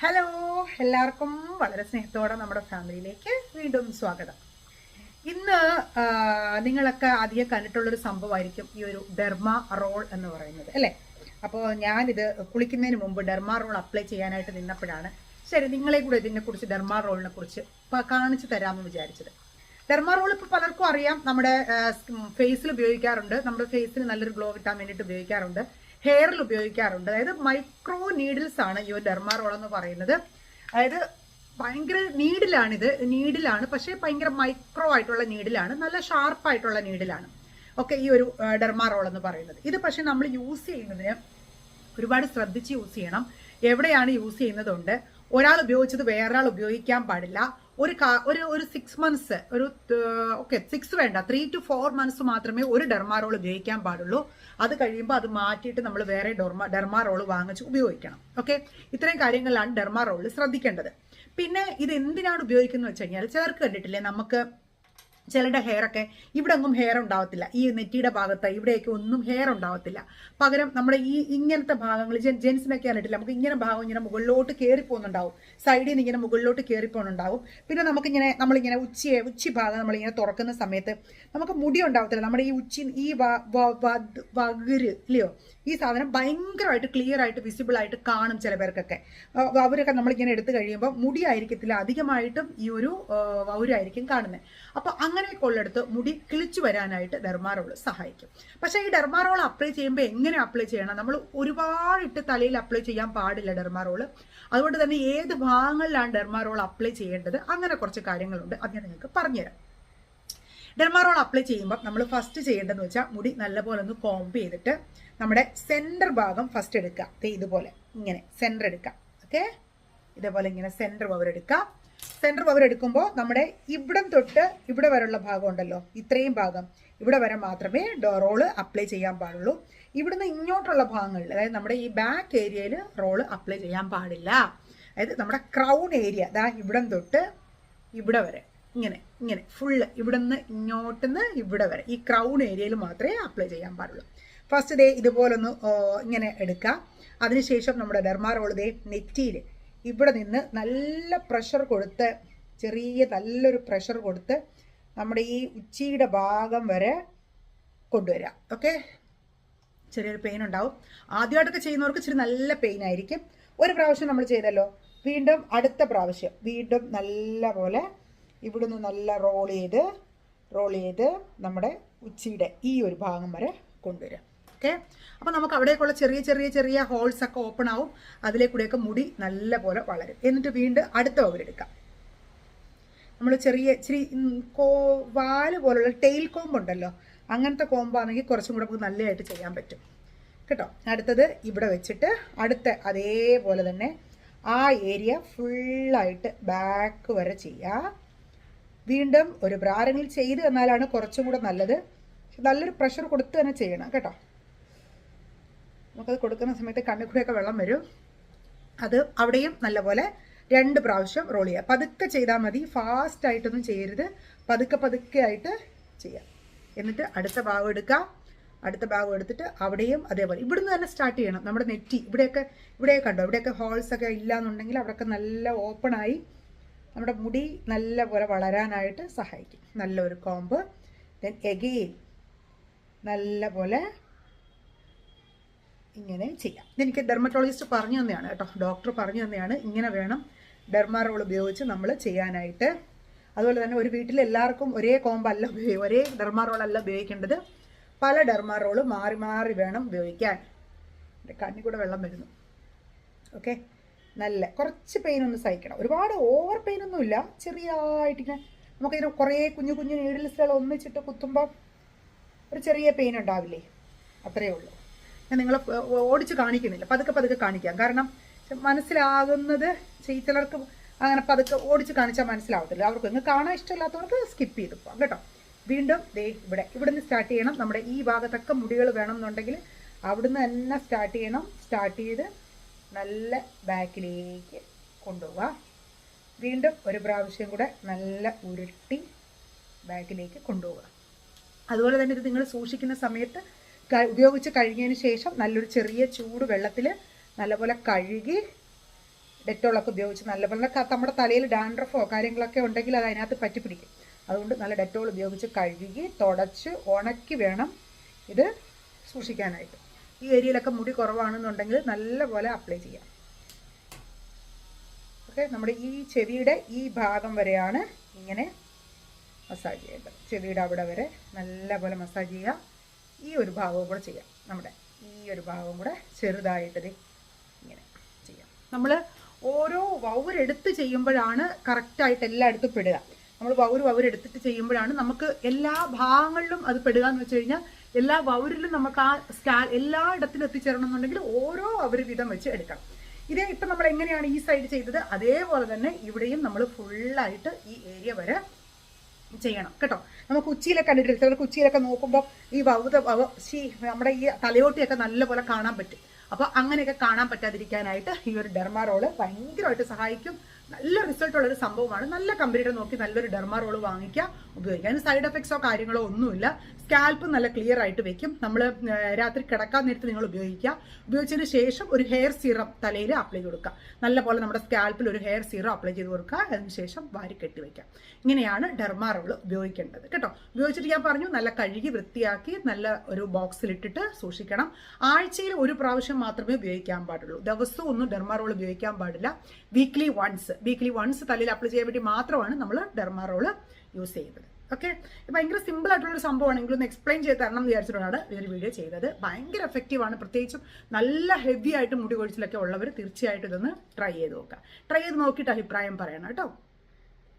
Hello എല്ലാവർക്കും വളരെ സ്നേഹത്തോടെ നമ്മുടെ ഫാമിലിയിലേക്ക് വീണ്ടും സ്വാഗതം. ഇന്ന് നിങ്ങളൊക്കെ അധികം കണ്ടിട്ടുള്ളൊരു സംഭവമായിരിക്കും ഈ ഒരു ഡെർമ റോൾ എന്ന് പറയുന്നത് അല്ലേ? അപ്പോൾ ഞാനിത് കുളിക്കുന്നതിന് മുമ്പ് ഡെർമ റോൾ അപ്ലൈ ചെയ്യാനായിട്ട് നിന്നപ്പോഴാണ് ശരി നിങ്ങളെ കൂടെ ഇതിനെക്കുറിച്ച് ഡെർമ റോളിനെ കുറിച്ച് കാണിച്ചു തരാമെന്ന് വിചാരിച്ചത്. ഡെർമ റോൾ ഇപ്പോൾ പലർക്കും അറിയാം നമ്മുടെ ഫേസിൽ ഉപയോഗിക്കാറുണ്ട്. നമ്മുടെ ഫേസിന് നല്ലൊരു ഗ്ലോ കിട്ടാൻ വേണ്ടിയിട്ട് ഉപയോഗിക്കാറുണ്ട്. ഹെയറിൽ ഉപയോഗിക്കാറുണ്ട്. അതായത് മൈക്രോ നീഡിൽസ് ആണ് ഈ ഒരു ഡെർമ റോൾ എന്ന് പറയുന്നത്. അതായത് ഭയങ്കര നീഡിലാണിത് നീഡിലാണ് പക്ഷേ ഭയങ്കര മൈക്രോ ആയിട്ടുള്ള നീഡിലാണ് നല്ല ഷാർപ്പായിട്ടുള്ള നീഡിലാണ് ഓക്കെ ഈ ഒരു ഡെർമാറോൾ എന്ന് പറയുന്നത്. ഇത് പക്ഷേ നമ്മൾ യൂസ് ചെയ്യുന്നതിന് ഒരുപാട് ശ്രദ്ധിച്ച് യൂസ് ചെയ്യണം. എവിടെയാണ് യൂസ് ചെയ്യുന്നതുണ്ട്? ഒരാൾ ഉപയോഗിച്ചത് വേറൊരാൾ ഉപയോഗിക്കാൻ പാടില്ല. ഒരു ഒരു ഒരു സിക്സ് മന്ത്സ് ഒരു ഓക്കെ സിക്സ് വേണ്ട ത്രീ ടു ഫോർ മന്ത്സ് മാത്രമേ ഒരു ഡെർമാറോൾ ഉപയോഗിക്കാൻ പാടുള്ളൂ. അത് കഴിയുമ്പോൾ അത് മാറ്റിയിട്ട് നമ്മൾ വേറെ ഡെർമാ ഡെർമാറോൾ വാങ്ങിച്ച് ഉപയോഗിക്കണം. ഓക്കെ ഇത്രയും കാര്യങ്ങളാണ് ഡെർമാറോളിൽ ശ്രദ്ധിക്കേണ്ടത്. പിന്നെ ഇത് എന്തിനാണ് ഉപയോഗിക്കുന്നത് വെച്ച് കഴിഞ്ഞാൽ ചേർക്ക് കണ്ടിട്ടില്ലേ? നമുക്ക് ചിലരുടെ ഹെയറൊക്കെ ഇവിടെ ഒന്നും ഹെയർ ഉണ്ടാവത്തില്ല. ഈ നെറ്റിയുടെ ഭാഗത്ത് ഇവിടെയൊക്കെ ഒന്നും ഹെയർ ഉണ്ടാവത്തില്ല. പകരം നമ്മുടെ ഈ ഇങ്ങനത്തെ ഭാഗങ്ങൾ ജെൻസിനൊക്കെ ആയിട്ടില്ല നമുക്ക് ഇങ്ങനെ ഭാഗം ഇങ്ങനെ മുകളിലോട്ട് കയറി പോകുന്നുണ്ടാവും സൈഡിൽ നിന്ന് ഇങ്ങനെ മുകളിലോട്ട് കയറി പോകുന്നുണ്ടാവും പിന്നെ നമുക്കിങ്ങനെ നമ്മളിങ്ങനെ ഉച്ചയെ ഉച്ചി ഭാഗം നമ്മളിങ്ങനെ തുറക്കുന്ന സമയത്ത് നമുക്ക് മുടി ഉണ്ടാവത്തില്ല. നമ്മുടെ ഈ ഉച്ചി ഈ വകര് ഇല്ലയോ? ഈ സാധനം ഭയങ്കരമായിട്ട് ക്ലിയർ ആയിട്ട് വിസിബിൾ ആയിട്ട് കാണും ചില പേർക്കൊക്കെ. അവരൊക്കെ നമ്മളിങ്ങനെ എടുത്തു കഴിയുമ്പോൾ മുടി ആയിരിക്കത്തില്ല. അധികമായിട്ടും ഈ ഒരു വൗരായിരിക്കും കാണുന്നത് അപ്പോൾ അങ്ങനെയൊക്കെ ഉള്ളിടത്ത് മുടി കിളിച്ചു വരാനായിട്ട് ഡെർമാറോൾ സഹായിക്കും. പക്ഷേ ഈ ഡെർമാറോൾ അപ്ലൈ ചെയ്യുമ്പോൾ എങ്ങനെ അപ്ലൈ ചെയ്യണം? നമ്മൾ ഒരുപാടിട്ട് തലയിൽ അപ്ലൈ ചെയ്യാൻ പാടില്ല ഡെർമാറോൾ അതുകൊണ്ട് തന്നെ ഏത് ഭാഗങ്ങളിലാണ് ഡെർമാറോൾ അപ്ലൈ ചെയ്യേണ്ടത്? അങ്ങനെ കുറച്ച് കാര്യങ്ങളുണ്ട്. അത് ഞാൻ നിങ്ങൾക്ക് പറഞ്ഞുതരാം. ഡെർമാറോൾ അപ്ലൈ ചെയ്യുമ്പോൾ നമ്മൾ ഫസ്റ്റ് ചെയ്യേണ്ടതെന്ന് വെച്ചാൽ മുടി നല്ലപോലെ ഒന്ന് കോംബ് ചെയ്തിട്ട് നമ്മുടെ സെന്റർ ഭാഗം ഫസ്റ്റ് എടുക്കുക. ഇതുപോലെ ഇങ്ങനെ സെന്റർ എടുക്കുക. ഓക്കെ ഇതേപോലെ ഇങ്ങനെ സെന്റർ പവർ എടുക്കുക. സെന്റർ പവർ എടുക്കുമ്പോൾ നമ്മുടെ ഇവിടം തൊട്ട് ഇവിടെ വരെയുള്ള ഭാഗം ഉണ്ടല്ലോ. ഇത്രയും ഭാഗം. ഇവിടെ വരെ മാത്രമേ റോൾ അപ്ലൈ ചെയ്യാൻ പാടുള്ളൂ. ഇവിടുന്ന് ഇങ്ങോട്ടുള്ള ഭാഗങ്ങളിൽ അതായത് നമ്മുടെ ഈ ബാക്ക് ഏരിയയിൽ റോൾ അപ്ലൈ ചെയ്യാൻ പാടില്ല. അതായത് നമ്മുടെ ക്രൗൺ ഏരിയ അതാ ഇവിടം തൊട്ട് ഇവിടെ വരെ. ഇങ്ങനെ ഇങ്ങനെ ഫുള്ള് ഇവിടുന്ന് ഇങ്ങോട്ടുനിന്ന് ഇവിടെ വരെ. ഈ ക്രൗൺ ഏരിയയിൽ മാത്രമേ അപ്ലൈ ചെയ്യാൻ പാടുള്ളൂ. ഫസ്റ്റ് ഡേ ഇതുപോലൊന്ന് ഇങ്ങനെ എടുക്കുക അതിനുശേഷം നമ്മുടെ ഡെർമാറോൾ ദേ നെറ്റിയിൽ ഇവിടെ നിന്ന് നല്ല പ്രഷർ കൊടുത്ത് ചെറിയ നല്ലൊരു പ്രഷർ കൊടുത്ത് നമ്മുടെ ഈ ഉച്ചിയുടെ ഭാഗം വരെ കൊണ്ടുവരിക ഓക്കെ ചെറിയൊരു പെയിൻ ഉണ്ടാവും. ആദ്യമായിട്ടൊക്കെ ചെയ്യുന്നവർക്ക് ഇച്ചിരി നല്ല പെയിൻ ആയിരിക്കും. ഒരു പ്രാവശ്യം നമ്മൾ ചെയ്തല്ലോ. വീണ്ടും അടുത്ത പ്രാവശ്യം. വീണ്ടും നല്ല പോലെ ഇവിടുന്ന് നല്ല റോൾ ചെയ്ത് റോൾ ചെയ്ത് നമ്മുടെ ഉച്ചിയുടെ ഈ ഒരു ഭാഗം വരെ കൊണ്ടുവരിക ഓക്കെ? അപ്പോൾ നമുക്ക് അവിടേക്കുള്ള ചെറിയ ചെറിയ ചെറിയ ഹോൾസ് ഒക്കെ ഓപ്പൺ ആവും. അതിലേക്കൂടെയൊക്കെ മുടി നല്ലപോലെ വളരും. എന്നിട്ട് വീണ്ടും അടുത്ത ഓവരെടുക്കാം നമ്മൾ ചെറിയ ഇച്ചിരി കോ വാൽ പോലുള്ള ടെയിൽ കോമ്പ് ഉണ്ടല്ലോ. അങ്ങനത്തെ കോമ്പാണെങ്കിൽ കുറച്ചും കൂടെ നമുക്ക് നല്ലതായിട്ട് ചെയ്യാൻ പറ്റും. കേട്ടോ? അടുത്തത് ഇവിടെ വെച്ചിട്ട് അടുത്ത അതേപോലെ തന്നെ ആ ഏരിയ ഫുള്ളായിട്ട് ബാക്ക് വരെ ചെയ്യുക വീണ്ടും ഒരു ബ്രാരങ്ങിൽ ചെയ്ത് തന്നാലാണ് കുറച്ചും കൂടെ നല്ലത്. നല്ലൊരു പ്രഷർ കൊടുത്ത് തന്നെ ചെയ്യണം. കേട്ടോ? നമുക്കത് കൊടുക്കുന്ന സമയത്ത് കണ്ണിൽ കൂടെയൊക്കെ വെള്ളം വരും. അത് അവിടെയും നല്ലപോലെ രണ്ട് പ്രാവശ്യം റോൾ ചെയ്യുക. പതുക്കെ ചെയ്താൽ മതി. ഫാസ്റ്റ് ആയിട്ടൊന്നും ചെയ്യരുത്. പതുക്കെ പതുക്കെ ആയിട്ട് ചെയ്യാം എന്നിട്ട് അടുത്ത ഭാഗം എടുക്കാം അടുത്ത ഭാഗം എടുത്തിട്ട് അവിടെയും അതേപോലെ. ഇവിടുന്ന് തന്നെ സ്റ്റാർട്ട് ചെയ്യണം. നമ്മുടെ നെറ്റി. ഇവിടെയൊക്കെ ഇവിടെയൊക്കെ കണ്ടോ? ഇവിടെയൊക്കെ ഹോൾസ് ഒക്കെ ഇല്ലാന്നുണ്ടെങ്കിൽ അവിടെയൊക്കെ നല്ല ഓപ്പണായി നമ്മുടെ മുടി നല്ലപോലെ വളരാനായിട്ട് സഹായിക്കും. നല്ലൊരു കോമ്പ് ദെൻ എഗെയിൻ നല്ല പോലെ ഇങ്ങനെ ചെയ്യാം. ഇതെനിക്ക് ഡെർമറ്റോളജിസ്റ്റ് പറഞ്ഞു തന്നെയാണ് കേട്ടോ. ഡോക്ടർ പറഞ്ഞു തന്നെയാണ് ഇങ്ങനെ വേണം ഡെർമാറോൾ ഉപയോഗിച്ച് നമ്മൾ ചെയ്യാനായിട്ട്. അതുപോലെ തന്നെ ഒരു വീട്ടിൽ എല്ലാവർക്കും ഒരേ കോമ്പല്ല ഉപയോഗിക്കും ഒരേ ഡെർമാറോൾ അല്ല ഉപയോഗിക്കേണ്ടത് പല ഡെർമാറോളും മാറി മാറി വേണം ഉപയോഗിക്കാൻ. എന്റെ കണ്ണി കൂടെ വെള്ളം വരുന്നു. ഓക്കെ നല്ല കുറച്ച് പെയിൻ ഒന്ന് സഹിക്കണം. ഒരുപാട് ഓവർ പെയിൻ ഒന്നുമില്ല ചെറിയതായിട്ടിങ്ങനെ നമുക്കിങ്ങനെ കുറേ കുഞ്ഞു കുഞ്ഞു നീഡിൽസുകൾ ഒന്നിച്ചിട്ട് കുത്തുമ്പോൾ ഒരു ചെറിയ പെയിൻ ഉണ്ടാവില്ലേ? അത്രയേ ഉള്ളൂ. ഞാൻ നിങ്ങളെ ഓടിച്ച് കാണിക്കുന്നില്ല. പതുക്കെ പതുക്കെ കാണിക്കാം. കാരണം മനസ്സിലാകുന്നത് ചിലർക്ക് അങ്ങനെ പതുക്കെ ഓടിച്ച് കാണിച്ചാൽ മനസ്സിലാവത്തില്ല. അവർക്ക് ഇങ്ങ് കാണാൻ ഇഷ്ടമില്ലാത്തവർക്ക് സ്കിപ്പ് ചെയ്ത് പോകാം കേട്ടോ. വീണ്ടും ദേ ഇവിടെ ഇവിടുന്ന് സ്റ്റാർട്ട് ചെയ്യണം. നമ്മുടെ ഈ ഭാഗത്തൊക്കെ മുടികൾ വേണം എന്നുണ്ടെങ്കിൽ അവിടുന്ന് തന്നെ സ്റ്റാർട്ട് ചെയ്യണം. സ്റ്റാർട്ട് ചെയ്ത് നല്ല ബാക്കിലേക്ക് കൊണ്ടുപോവുക വീണ്ടും ഒരു പ്രാവശ്യം കൂടെ നല്ല ഉരുട്ടി ബാക്കിലേക്ക് കൊണ്ടുപോവുക അതുപോലെ തന്നെ ഇത് നിങ്ങൾ സൂക്ഷിക്കുന്ന സമയത്ത് ഉപയോഗിച്ച് കഴുകിയതിന് ശേഷം നല്ലൊരു ചെറിയ ചൂട് വെള്ളത്തിൽ നല്ലപോലെ കഴുകി ഡെറ്റോളൊക്കെ ഉപയോഗിച്ച് നല്ലപോലെ നമ്മുടെ തലയിൽ ഡാൻഡ്രഫോ കാര്യങ്ങളൊക്കെ ഉണ്ടെങ്കിൽ അത് അതിനകത്ത് പറ്റി പിടിക്കും. അതുകൊണ്ട് നല്ല ഡെറ്റോൾ ഉപയോഗിച്ച് കഴുകി തുടച്ച് ഉണക്കി വേണം ഇത് സൂക്ഷിക്കാനായിട്ട്. ഈ ഏരിയയിലൊക്കെ മുടി കുറവാണെന്നുണ്ടെങ്കിൽ നല്ലപോലെ അപ്ലൈ ചെയ്യാം. ഓക്കെ നമ്മുടെ ഈ ചെവിയുടെ ഈ ഭാഗം വരെയാണ് ഇങ്ങനെ മസാജ് ചെയ്യേണ്ടത്. ചെവിയുടെ അവിടെ വരെ നല്ലപോലെ മസാജ് ചെയ്യുക ഈ ഒരു ഭാഗവും കൂടെ ചെയ്യാം. നമ്മുടെ ഈ ഒരു ഭാഗവും കൂടെ ചെറുതായിട്ട് ദേ ഇങ്ങനെ ചെയ്യാം. നമ്മൾ ഓരോ വൗരെടുത്ത് ചെയ്യുമ്പോഴാണ് കറക്റ്റായിട്ട് എല്ലായിടത്തും പെടുക. നമ്മൾ വൗര് വൗരെടുത്തിട്ട് ചെയ്യുമ്പോഴാണ് നമുക്ക് എല്ലാ ഭാഗങ്ങളിലും അത് പെടുക എന്ന് വെച്ച് കഴിഞ്ഞാൽ എല്ലാ വൗരിലും നമുക്ക് ആ സ്കാ എല്ലായിടത്തിലും എത്തിച്ചേരണം എന്നുണ്ടെങ്കിൽ ഓരോ അവർ വിധം വെച്ച് എടുക്കണം. ഇതേ ഇപ്പം നമ്മൾ എങ്ങനെയാണ് ഈ സൈഡ് ചെയ്തത്? അതേപോലെ തന്നെ ഇവിടെയും നമ്മൾ ഫുള്ളായിട്ട് ഈ ഏരിയ വരെ ചെയ്യണം. കേട്ടോ? നമുക്ക് ഉച്ചയിലൊക്കെ കണ്ടിട്ടില്ല? ചിലർക്ക് ഉച്ചയിലൊക്കെ നോക്കുമ്പോൾ ഈ വൗത ശീ നമ്മുടെ ഈ തലയോട്ടിയൊക്കെ നല്ലപോലെ കാണാൻ പറ്റും. അപ്പോൾ അങ്ങനെയൊക്കെ കാണാൻ പറ്റാതിരിക്കാനായിട്ട് ഈ ഒരു ഡെർമാ റോൾ ഭയങ്കരമായിട്ട് സഹായിക്കും. നല്ല റിസൾട്ട് ഉള്ള ഒരു സംഭവമാണ്. നല്ല കമ്പനിയുടെ നോക്കി നല്ലൊരു ഡെർമാ റോൾ വാങ്ങിക്കുക ഉപയോഗിക്കാൻ സൈഡ് എഫക്ട്സോ കാര്യങ്ങളോ ഒന്നുമില്ല. സ്കാൽപ്പ് നല്ല ക്ലിയർ ആയിട്ട് വെക്കും. നമ്മൾ രാത്രി കിടക്കാൻ നേരത്ത് നിങ്ങൾ ഉപയോഗിക്കുക. ഉപയോഗിച്ചതിന് ശേഷം ഒരു ഹെയർ സീറം തലയിൽ അപ്ലൈ ചെയ്ത് കൊടുക്കുക നല്ലപോലെ നമ്മുടെ സ്കാൽപ്പിൽ ഒരു ഹെയർ സീറം അപ്ലൈ ചെയ്ത് കൊടുക്കുക. അതിനുശേഷം വാരി കെട്ടി വെക്കാം ഇങ്ങനെയാണ് ഡെർമാ റോൾ ഉപയോഗിക്കേണ്ടത്. കേട്ടോ? ഉപയോഗിച്ചിട്ട് ഞാൻ പറഞ്ഞു നല്ല കഴുകി വൃത്തിയാക്കി നല്ല ഒരു ബോക്സിലിട്ടിട്ട് സൂക്ഷിക്കണം. ആഴ്ചയിൽ ഒരു പ്രാവശ്യം മാത്രമേ ഉപയോഗിക്കാൻ പാടുള്ളൂ. ദിവസവും ഒന്നും ഡെർമാറോൾ ഉപയോഗിക്കാൻ പാടില്ല. വീക്ക്ലി വൺസ് വീക്ക്ലി വൺസ് തലയിൽ അപ്ലൈ ചെയ്യാൻ വേണ്ടി മാത്രമാണ് നമ്മൾ ഡെർമാറോൾ യൂസ് ചെയ്യുന്നത്. ഓക്കെ ഭയങ്കര സിമ്പിൾ ആയിട്ടുള്ള ഒരു സംഭവമാണെങ്കിൽ ഒന്ന് എക്സ്പ്ലെയിൻ ചെയ്ത് തരണം എന്ന് വിചാരിച്ചിട്ടാണ് ഈ ഒരു വീഡിയോ ചെയ്തത്. ഭയങ്കര എഫക്റ്റീവ് ആണ്. പ്രത്യേകിച്ചും നല്ല ഹെവി ആയിട്ട് മുടി കൊഴിച്ചിലൊക്കെ ഉള്ളവർ തീർച്ചയായിട്ടും ഇതൊന്ന് ട്രൈ ചെയ്ത് നോക്കുക. ട്രൈ ചെയ്ത് നോക്കിയിട്ട് അഭിപ്രായം പറയണം കേട്ടോ.